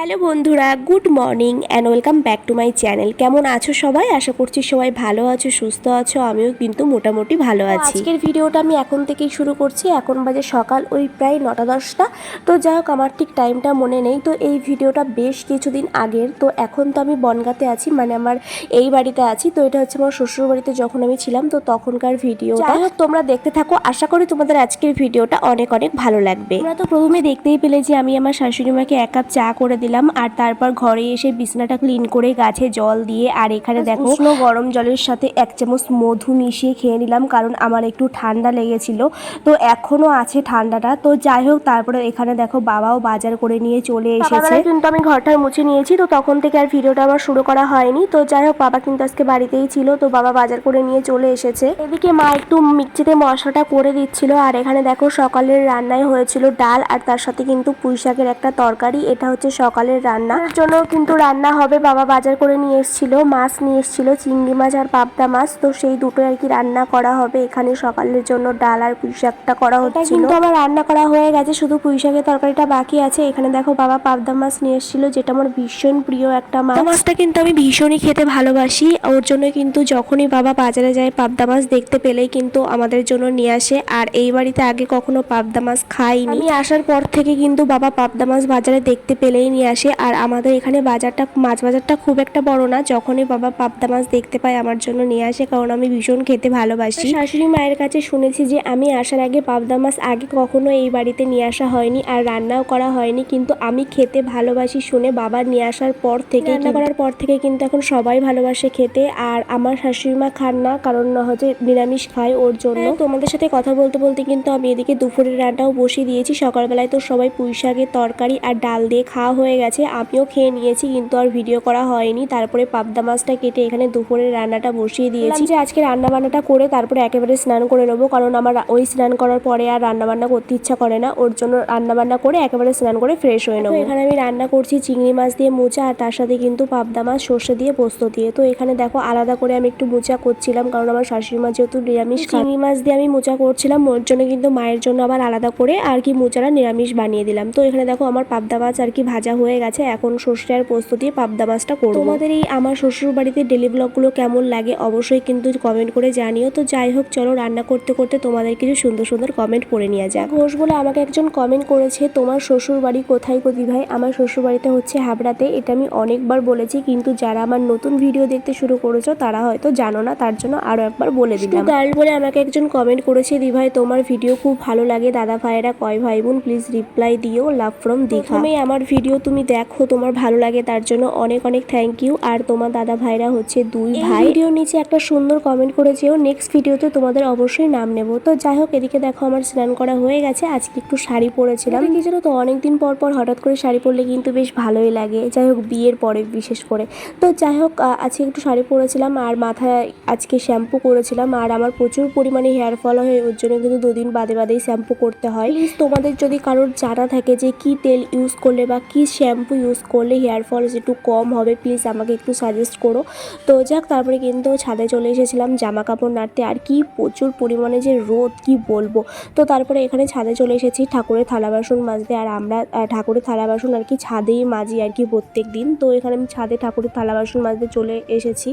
Hello বন্ধুরা good morning and welcome back to my channel কেমন আছো সবাই? আশা করছি সবাই ভালো আছো সুস্থ আছো আমিও কিন্তু মোটামুটি ভালো আছি। আজকের ভিডিওটা আমি এখন থেকেই শুরু করছি। এখন বাজে সকাল ওই প্রায় নটা দশটা। তো যাই হোক আমার ঠিক টাইমটা মনে নেই। তো এই ভিডিওটা বেশ কিছুদিন আগের। তো এখন তো আমি বনগাতে আছি মানে আমার এই বাড়িতে আছি। তো এটা হচ্ছে আমার শ্বশুর বাড়িতে যখন আমি ছিলাম তো তখনকার ভিডিও যাই হোক তোমরা দেখতে থাকো। আশা করি তোমাদের আজকের ভিডিওটা অনেক অনেক ভালো লাগবে। তোমরা তো প্রথমে দেখতেই পেলে যে আমি আমার শাশুড়ি মাকে এক কাপ চা করে দিলাম। আর তারপর ঘরে এসে বিছনাটা ক্লিন করে গাছে জল দিয়ে আর এখানে দেখো উষ্ণ গরম জলের সাথে এক চামচ মধু মিশিয়ে খেয়ে নিলাম কারণ আমার একটু ঠান্ডা লেগেছিল। তো এখনও আছে ঠান্ডাটা। তো যাই হোক তারপরে এখানে দেখো বাবাও বাজার করে নিয়ে চলে এসেছে। কিন্তু আমি ঘরটা মুছে নিয়েছি তো তখন থেকে আর ভিডিওটা আমার শুরু করা হয়নি। তো যাই হোক বাবা কিন্তু আজকে বাড়িতেই ছিল তো বাবা বাজার করে নিয়ে চলে এসেছে। এদিকে মা একটু মিক্সিতে মশলাটা করে দিচ্ছিল আর এখানে দেখো সকালের রান্নায় হয়েছিল ডাল আর তার সাথে কিন্তু পুঁই শাকের একটা তরকারি। এটা হচ্ছে সকালের রান্না এর জন্য কিন্তু রান্না হবে। বাবা বাজার করে নিয়ে এসেছিল মাছ নিয়ে এসেছিল চিংড়ি মাছ আর পাবদা মাছ। তো সেই দুটো আর কি রান্না করা হবে। এখানে সকালের জন্য ডাল আর পুঁই শাকটা করা হচ্ছে কিন্তু আমার রান্না করা হয়ে গেছে। শুধু পুঁই শাকের তরকারিটা বাকি আছে। এখানে দেখো বাবা পাবদা মাছ নিয়ে এসেছিল যেটা আমার ভীষণ প্রিয় একটা মাছ। মাছটা কিন্তু আমি ভীষণই খেতে ভালোবাসি। ওর জন্য কিন্তু যখনই বাবা বাজারে যায় পাবদা মাছ দেখতে পেলেই কিন্তু আমাদের জন্য নিয়ে আসে। আর এই বাড়িতে আগে কখনো পাবদা মাছ খাইনি। আমি আসার পর থেকে কিন্তু বাবা পাবদা মাছ বাজারে দেখতে পেলেই নিয়ে আসে। আর আমাদের এখানে বাজারটা মাছ বাজারটা খুব একটা বড় না যখনই বাবা পাবদা মাছ দেখতে পায় আমার জন্য নিয়ে আসে কারণ আমি ভীষণ খেতে ভালোবাসি। শাশুড়ি মায়ের কাছে শুনেছি যে আমি আসার আগে পাবদা মাছ আগে কখনো এই বাড়িতে নিয়ে আসা হয়নি আর রান্নাও করা হয়নি কিন্তু আমি খেতে ভালোবাসি শুনে বাবা নিয়ে আসার পর থেকে রান্না করার পর থেকে কিন্তু এখন সবাই ভালোবাসে খেতে আর আমার শাশুড়ি মা খান না কারণ হচ্ছে নিরামিষ খায় ওর জন্য। তোমাদের সাথে কথা বলতে বলতে কিন্তু আমি এদিকে দুপুরের রান্নাও বসিয়ে দিয়েছি। সকালবেলায় তো সবাই পুঁই শাকের তরকারি আর ডাল দিয়ে খাওয়া হয়ে গেছে আমিও খেয়ে নিয়েছি কিন্তু আর ভিডিও করা হয়নি। তারপরে পাবদা মাছটা কেটে এখানে দুপুরের রান্নাটা বসিয়ে দিয়েছি। যে আজকে রান্না বান্নাটা করে তারপরে একেবারে স্নান করে নেব কারণ আমার ওই স্নান করার পরে আর রান্না বান্না করতে ইচ্ছা করে না। ওর জন্য রান্না বান্না করে একেবারে স্নান করে ফ্রেশ হয়ে নেব। এখানে আমি রান্না করছি চিংড়ি মাছ দিয়ে মোচা আর তার সাথে কিন্তু পাবদা মাছ সর্ষে দিয়ে পোস্ত দিয়ে। তো এখানে দেখো আলাদা করে আমি একটু মোচা করছিলাম কারণ আমার শাশুড়ি মা যেহেতু নিরামিষ চিংড়ি মাছ দিয়ে আমি মোচা করছিলাম ওর জন্য কিন্তু মায়ের জন্য আবার আলাদা করে আর কি মোচাটা নিরামিষ বানিয়ে দিলাম। তো এখানে দেখো আমার পাবদা মাছ আর কি ভাজা হয়ে গেছে এখন সর্ষে আর পোস্ত দিয়ে পাবদা মাছটা করব। তোমাদের এই আমার শ্বশুর বাড়িতে ডেলি ব্লগগুলো কেমন লাগে অবশ্যই কিন্তু কমেন্ট করে জানিও। তো যাই হোক চলো রান্না করতে করতে তোমাদের কিছু সুন্দর সুন্দর কমেন্ট পড়ে নিয়ে যাক। ঘোষ বলে আমাকে একজন কমেন্ট করেছে তোমার শ্বশুর বাড়ি কোথায় গো ভাই আমার শ্বশুর বাড়িতে হচ্ছে হাবড়াতে। এটা আমি অনেকবার বলেছি কিন্তু যারা আমার নতুন ভিডিও দেখতে শুরু করেছ তারা হয়তো জানো না তার জন্য আরও একবার বলে দিলাম। গার্ল বলে আমাকে একজন কমেন্ট করেছে দিভাই তোমার ভিডিও খুব ভালো লাগে। দাদা ভাইয়েরা কয় ভাই বোন প্লিজ রিপ্লাই দিও লাভ ফ্রম দীঘা। আমি আমার ভিডিও তুমি দেখো তোমার ভালো লাগে তার জন্য অনেক অনেক থ্যাংক ইউ আর তোমার দাদা ভাইরা হচ্ছে দুই ভাই। ভিডিওর নিচে একটা সুন্দর কমেন্ট করেছেও নেক্সট ভিডিওতে তোমাদের অবশ্যই নাম নেব। তো যাই হোক এদিকে দেখো আমার স্নান করা হয়ে গেছে। আজকে একটু শাড়ি পরেছিলাম। কি জানো তো অনেকদিন পর পর হঠাৎ করে শাড়ি পরলে কিন্তু বেশ ভালোই লাগে। যাই হোক বিয়ের পরে বিশেষ করে। তো যাই হোক আজকে একটু শাড়ি পরেছিলাম আর মাথায় আজকে শ্যাম্পু করেছিলাম। আর আমার প্রচুর পরিমাণে হেয়ার ফল হয় ওর জন্য কিন্তু দুদিন বাদে বাদেই শ্যাম্পু করতে হয়। প্লিজ তোমাদের যদি কারোর জানা থাকে যে কি তেল ইউজ করলে বা কি শ্যাম্পু ইউজ করলে হেয়ার ফল একটু কম হবে। প্লিজ আমাকে একটু সাজেস্ট করো। তো যাক, তারপরে কিন্তু ছাদে চলে এসেছিলাম জামা কাপড় নাড়তে। আর কি প্রচুর পরিমাণে যে রোদ, কি বলব? তো তারপরে এখানে ছাদে চলে এসেছি, ঠাকুরের থালা বাসন মাজতে। আর আমরা ঠাকুরের থালা বাসন আর কি ছাদেই মাজি আর কি প্রত্যেক দিন তো এখানে আমি ছাদে ঠাকুরের থালা বাসন মাজতে চলে এসেছি।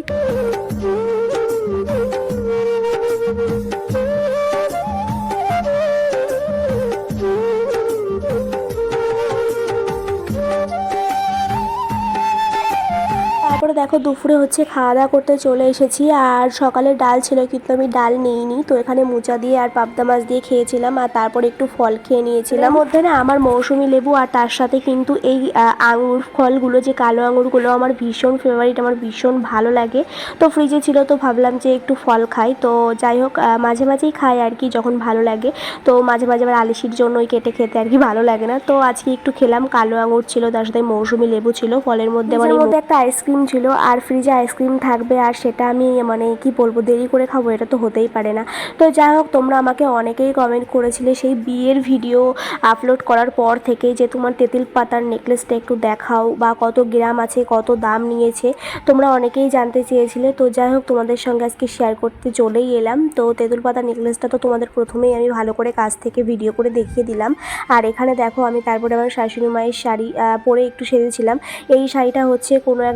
দেখো দুপুরে হচ্ছে খাওয়া দাওয়া করতে চলে এসেছি আর সকালে ডাল ছিল কিন্তু আমি ডাল নিইনি। তো এখানে মোচা দিয়ে আর পাবদা মাছ দিয়ে খেয়েছিলাম আর তারপরে একটু ফল খেয়ে নিয়েছিলাম। মধ্যে না আমার মৌসুমি লেবু আর তার সাথে কিন্তু এই আঙুর ফলগুলো যে কালো আঙুরগুলো আমার ভীষণ ফেভারিট আমার ভীষণ ভালো লাগে। তো ফ্রিজে ছিল তো ভাবলাম যে একটু ফল খাই। তো যাই হোক মাঝে মাঝেই খাই আর কি যখন ভালো লাগে। তো মাঝে মাঝে আবার আলিশির জন্যই কেটে খেতে আর কি ভালো লাগে না। তো আজকে একটু খেলাম কালো আঙুর ছিল তার সাথে মৌসুমি লেবু ছিল ফলের মধ্যে আমার মধ্যে একটা আইসক্রিম ছিল আর ফ্রিজে আইসক্রিম থাকবে, আর সেটা আমি মানে কি বলব, দেরি করে খাব, এটা তো হতেই পারে না। তো যাই হোক, তোমরা আমাকে অনেকেই কমেন্ট করেছিলে সেই বিয়ের ভিডিও আপলোড করার পর থেকে যে তোমার তেঁতুল পাতার নেকলেসটা একটু দেখাও, বা কত গ্রাম আছে, কত দাম নিয়েছে, তোমরা অনেকেই জানতে চেয়েছিলে। তো যাই হোক, তোমাদের সঙ্গে আজকে শেয়ার করতে চলেই এলাম। তো তেঁতুল পাতা নেকলেসটা তো তোমাদের প্রথমেই আমি ভালো করে কাছ থেকে ভিডিও করে দেখিয়ে দিলাম। আর এখানে দেখো, আমি তারপরে আমার শাশুড়ি মায়ের শাড়ি পরে একটু সেজেছিলাম। এই শাড়িটা হচ্ছে কোনো এক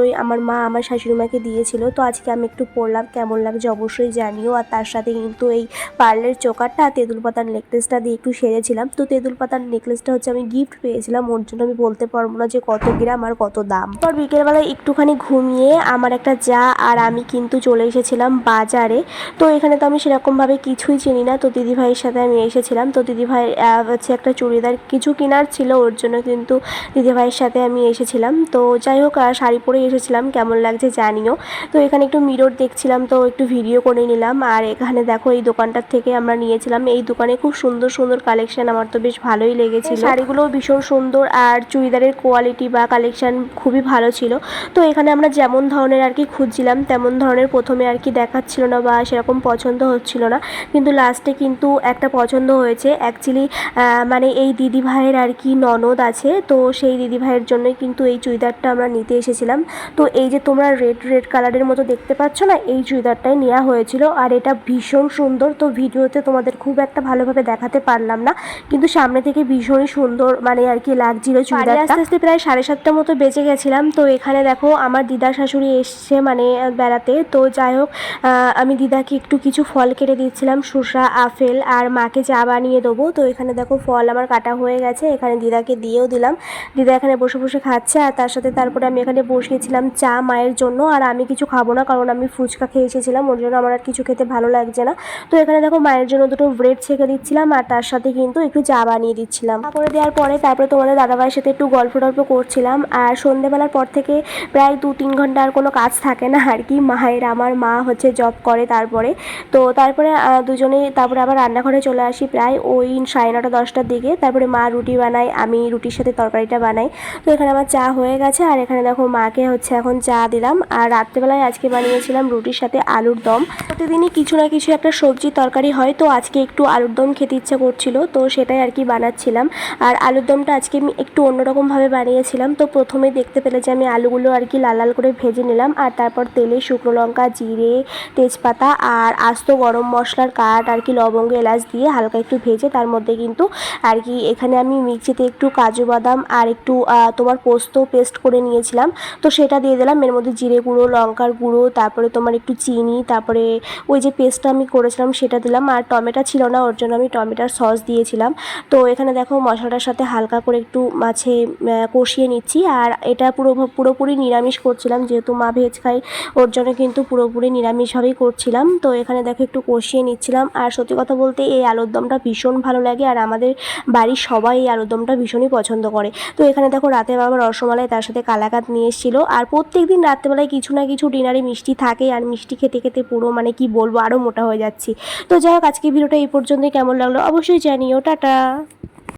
দুর্গাপুজোয় আমার মা আমার শাশুড়ি মাকে দিয়েছিল। তো আজকে আমি একটু পরলাম কেমন লাগছে অবশ্যই জানিও। আর তার সাথে কিন্তু এই পার্লের চোকারটা, তেঁতুল পাতার নেকলেসটা দিয়ে একটু সেরেছিলাম তো তেঁতুল পাতার নেকলেসটা হচ্ছে আমি গিফট পেয়েছিলাম। ওর জন্য আমি বলতে পারব না যে কত গ্রাম আর কত দাম। পর বিকেলবেলায় একটুখানি ঘুমিয়ে আমার একটা যা আর আমি কিন্তু চলে এসেছিলাম বাজারে। তো এখানে তো আমি সেরকমভাবে কিছুই চিনি না। তো দিদিভাইয়ের সাথে আমি এসেছিলাম। তো দিদিভাই হচ্ছে একটা চুড়িদার কিছু কেনার ছিল। ওর জন্য কিন্তু দিদিভাইয়ের সাথে আমি এসেছিলাম। তো যাই হোক শাড়ি পরে এসেছিলাম, কেমন লাগছে জানিও। তো এখানে একটু মিরর দেখছিলাম, তো একটু ভিডিও করে নিলাম। আর এখানে দেখো, এই দোকানটার থেকে আমরা নিয়েছিলাম। এই দোকানে খুব সুন্দর সুন্দর কালেকশন আমার তো বেশ ভালোই লেগেছিল। শাড়িগুলোও ভীষণ সুন্দর আর চুড়িদারের কোয়ালিটি বা কালেকশন খুবই ভালো ছিল। তো এখানে আমরা যেমন ধরনের আর কি খুঁজছিলাম, তেমন ধরনের প্রথমে আর কি দেখাচ্ছিল না বা সেরকম পছন্দ হচ্ছিল না। কিন্তু লাস্টে কিন্তু একটা পছন্দ হয়েছে। অ্যাকচুয়ালি মানে এই দিদি ভাইয়ের আর কি ননদ আছে, তো সেই দিদি ভাইয়ের জন্যই কিন্তু এই চুড়িদারটা আমরা নিতে এসেছিলাম। তো এই যে তোমরা রেড রেড কালারের মতো দেখতে পাচ্ছ না এই চুড়িদারটাই নেওয়া হয়েছিল। আর এটা ভীষণ সুন্দর তো ভিডিওতে তোমাদের খুব একটা ভালোভাবে দেখাতে পারলাম না। কিন্তু সামনে থেকে ভীষণই সুন্দর মানে আর কি লাগছিল চুড়িদারটা। আস্তে আস্তে প্রায় সাড়ে সাতটার মতো বেঁচে গেছিলাম। তো এখানে দেখো আমার দিদা শাশুড়ি এসছে মানে বেড়াতে। তো যাই হোক আহ, আমি দিদাকে একটু কিছু ফল কেটে দিচ্ছিলাম শসা আপেল আর মাকে চা বানিয়ে দেবো। তো এখানে দেখো ফল আমার কাটা হয়ে গেছে। এখানে দিদাকে দিয়েও দিলাম। দিদা এখানে বসে বসে খাচ্ছে আর তার সাথে তারপরে আমি এখানে বসিয়েছিলাম চা মায়ের জন্য আর আমি কিছু খাব না কারণ আমি ফুচকা খেয়ে এসেছিলাম ওর জন্য আমার আর কিছু খেতে ভালো লাগছে না। তো এখানে দেখো মায়ের জন্য দুটো ব্রেড ছেঁকে দিচ্ছিলাম আর তার সাথে কিন্তু একটু চা বানিয়ে দিচ্ছিলাম। করে দেওয়ার পরে তারপরে তোমাদের দাদাভাইয়ের সাথে একটু গল্প টল্প করছিলাম আর সন্ধেবেলার পর থেকে প্রায় দু তিন ঘণ্টা আর কোনো কাজ থাকে না আর কি মায়ের আমার মা হচ্ছে জব করে তারপরে। তো তারপরে আহ, দুজনেই তারপরে আবার রান্নাঘরে চলে আসি প্রায় ওই সাড়ে নটা দশটার দিকে। তারপরে মা রুটি বানায় আমি রুটির সাথে তরকারিটা বানাই। তো এখানে আমার চা হয়ে গেছে আর এখানে দেখো মাকে হচ্ছে এখন চা দিলাম। আর রাত্রেবেলায় আজকে বানিয়েছিলাম রুটির সাথে আলুর দম। প্রতিদিনই কিছু না কিছু একটা সবজি তরকারি হয়, তো আজকে একটু আলুর দম খেতে ইচ্ছা করছিল, তো সেটাই আর কি বানাচ্ছিলাম। আর আলুর দমটা আজকে আমি একটু অন্যরকমভাবে বানিয়েছিলাম, তো প্রথমে দেখতে পেলে যে আমি আলুগুলো আর কি লাল লাল করে ভেজে নিলাম, আর তারপর তেলে শুকনো লঙ্কা, জিরে, তেজপাতা আর আস্ত গরম মশলার কাঠ আর কি লবঙ্গ, এলাচ দিয়ে হালকা একটু ভেজে তার মধ্যে কিন্তু আর কি এখানে আমি মিক্সিতে একটু কাজু বাদাম আর একটু তোমার পোস্ত পেস্ট করে নিয়েছিলাম। তো সেটা দিয়ে দিলাম। এর মধ্যে জিরে গুঁড়ো, লঙ্কার গুঁড়ো, তারপরে তোমার একটু চিনি, তারপরে ওই যে পেস্টটা আমি করেছিলাম সেটা দিলাম। আর টমেটো ছিল না, ওর জন্য আমি টমেটোর সস দিয়েছিলাম। তো এখানে দেখো মশলাটার সাথে হালকা করে একটু মাছে কষিয়ে নিচ্ছি। আর এটা পুরো, পুরোপুরি নিরামিষ করছিলাম। যেহেতু মা ভেজ খাই ওর জন্য কিন্তু পুরোপুরি নিরামিষভাবেই করছিলাম। তো এখানে দেখো একটু কষিয়ে নিচ্ছিলাম। আর সত্যি কথা বলতে এই আলুর দমটা ভীষণ ভালো লাগে। আর আমাদের বাড়ির সবাই এই আলুর দমটা ভীষণই পছন্দ করে। তো এখানে দেখো রাতে বাবা রসমালাই, তার সাথে কালাকাত নিয়ে এসেছিল। আর প্রত্যেক দিন রাত্রেবেলায় কিছু না কিছু ডিনারে মিষ্টি থাকে আর মিষ্টি খেতে খেতে পুরো মানে কি বলব আরও মোটা হয়ে যাচ্ছি। তো যাই হোক আজকে ভিডিওটা এই পর্যন্তই। কেমন লাগল অবশ্যই জানিও। টাটা।